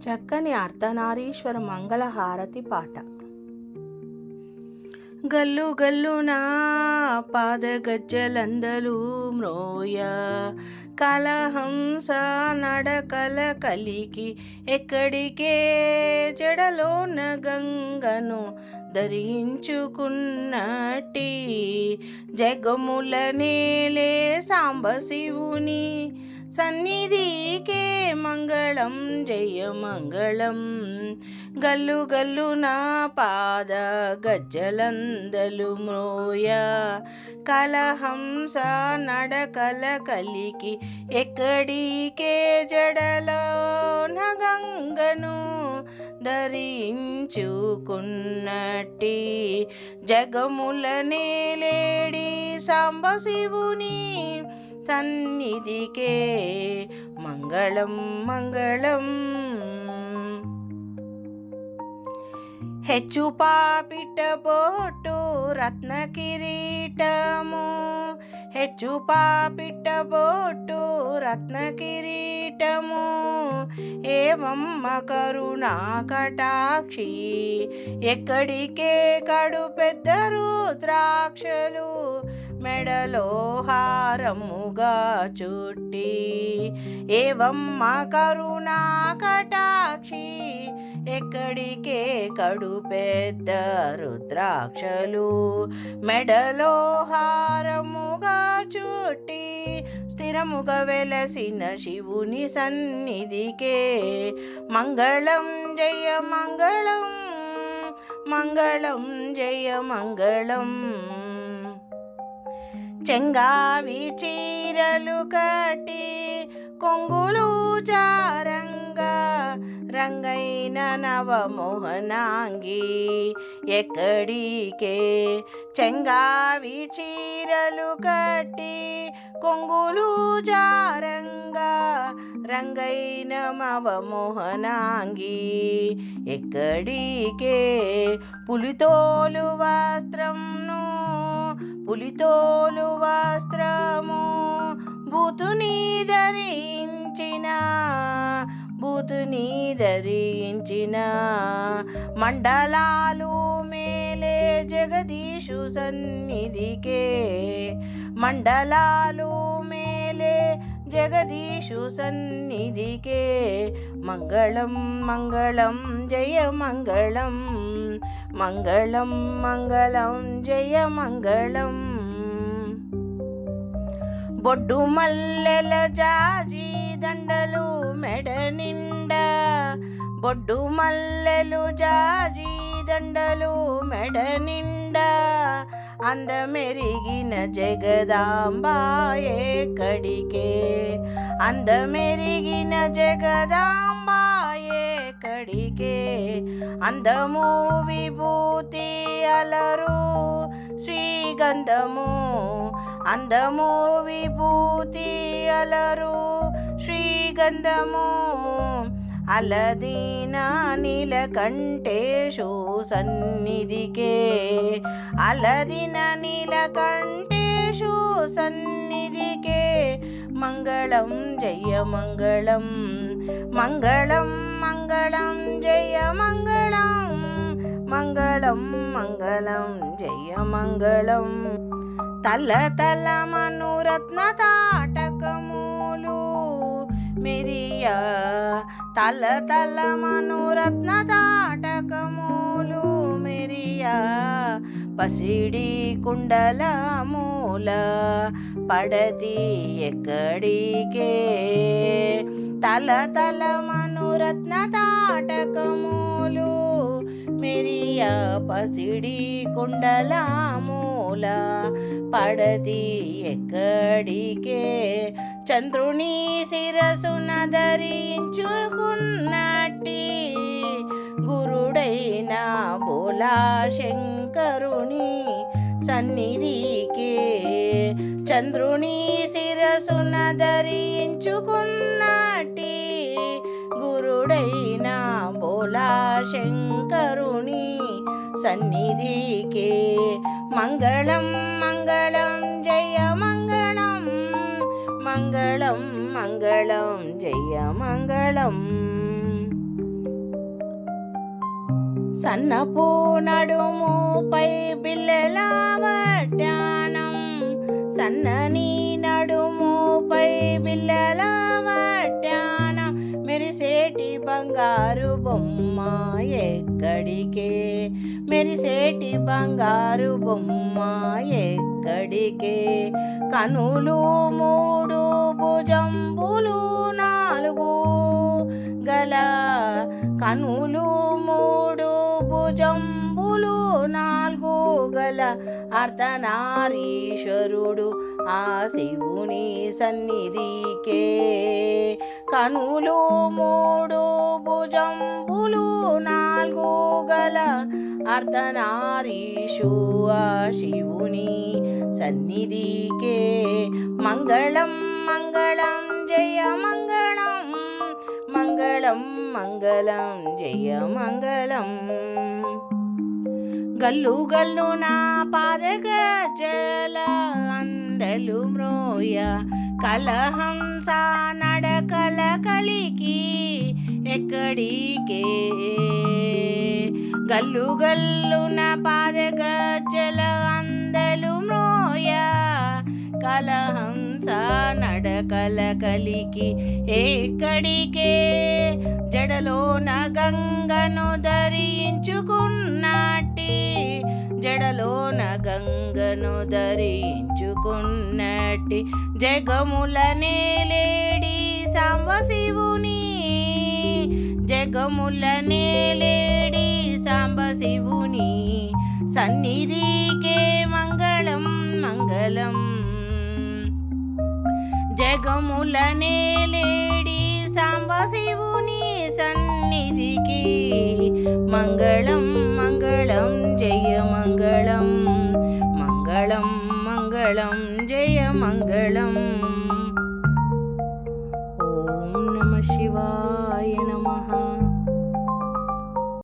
చక్కని అర్ధనారీశ్వర మంగళహారతి పాట. గల్లు గల్లునా పాద గజ్జలందలు మ్రోయ. కలహంస నడకల కలికి ఎక్కడికే జడలోన గంగను ధరించుకున్నట్టి జగముల నేలే సాంబ శివుని సన్నిధికే మంగళం జయ మంగళం. గల్లు గల్లు నా పాద గజ్జలందలు మోయ. కలహంస నడకల కలికి ఎక్కడికే జడలో నగంగను ధరించుకున్నట్టి. జగముల నేలేడి సాంబ శివుని సన్నిధికే మంగళం మంగళం. హెచ్చు పాపిట్టబోటు రత్న కిరీటము. హెచ్చు పాపిట్టబోటు రత్న కిరీటము. ఏవమ్మ కరుణా కటాక్షి ఎక్కడికే కడు పెద్ద రుద్రాక్షలు. మెడలో హారముగా చుట్టి ఏవమ్మ కరుణా కటాక్షి ఎక్కడికే కడు పెద్ద రుద్రాక్షలు? మెడలో హారముగా చుట్టి స్థిరముగా వెలసిన శివుని సన్నిధికే. మంగళం జయ మంగళం మంగళం జయ మంగళం. చెంగావి చీరలు కట్టి కొంగులు చారంగా రంగైన నవమోహనాంగి ఎక్కడికే? చెంగావి చీరలు కట్టి కొంగులు జారంగా రంగైన మవమోహనాంగి ఎక్కడికే? పులితోలు వస్త్రంను పులితోలు వస్త్రము బుతుని ధరించిన బుతుని ధరించిన మండలాలు మేలే జగదీశు సన్నిధికే మండలాలు మేలే జగదీషు సన్నిధికే. మంగళం మంగళం జయ మంగళం. మంగళం మంగళం జయ మంగళం. బొడ్డు మల్లెల జాజి దండలు మెడ నిండా. బొడ్డు మల్లెలు జాజి దండలు మెడ నిండా. అందమెరిగిన జగదాంబాయే కడికే అందమెరిగిన జగదాంబాయే కడికే అందము విభూతి అలరు శ్రీగంధము. అందము విభూతి అలరు శ్రీగంధము. అలదీన నీలకంఠేషు సన్నిధికే. అలదిన నీలకంఠేషు సన్నిధికే మంగళం జయ మంగళం మంగళం మంగళం జయ మంగళం మంగళం మంగళం జయ మంగళం తల తల మనురత్న తాటకములు మెరియా తల తల మనురత్న తాటకములు మెరియా పసిడి కుండల మూల పడతి ఎక్కడికే? తల తల మనురత్న తాటకములు మెరియా పసిడి కుండల మూల పడది ఎక్కడికే? చంద్రుని శిరసున ధరించుకున్నట్టి గురుడైన శంకరుని సన్నిధికే చంద్రుని శిరసున ధరించుకున్నటి గురుడైన బోలా శంకరుని సన్నిధికే. మంగళం మంగళం జయ మంగళం మంగళం మంగళం జయ మంగళం. సన్నపు నడుముపై బిల్లెల వడ్డానం. సన్నని నడుముపై బిల్లెల వడ్డానం. మెరిసేటి బంగారు బొమ్మ ఎక్కడికే? మెరిసేటి బంగారు బొమ్మ ఎక్కడికే? కనులు మూడు భుజంబులు నాలుగు గల కనులు మూడు భుజంబులు నాలుగు గల అర్ధనారీశ్వరుడు ఆ శివుని సన్నిధికే. కనులు మూడు భుజంబులు నాలుగు గల అర్ధనారీషు ఆ శివుని సన్నిధికే. మంగళం మంగళం జయ మంగళం మంగళం మంగళం జయ మంగళం. గల్లు గల్లు నా పాదగ జల అందలు మ్రోయ. కలహంస నడకల కలికి ఎక్కడికే? గల్లు గల్లు నా పాదగ జల అందలు మ్రోయ. కలహంస నడకల కలికి ఎక్కడికే? జడలోన గంగను ధరించుకున్నట్టి జడలోన గంగను ధరించుకున్నట్టి జగముల నేలేడి సాంబ శివుని. జగముల నేలేడి సాంబ శివుని. సన్నిధికే మంగళం మంగళం. జగముల నేలేడి సాంబ శివుని సన్నిధికి మంగళం మంగళం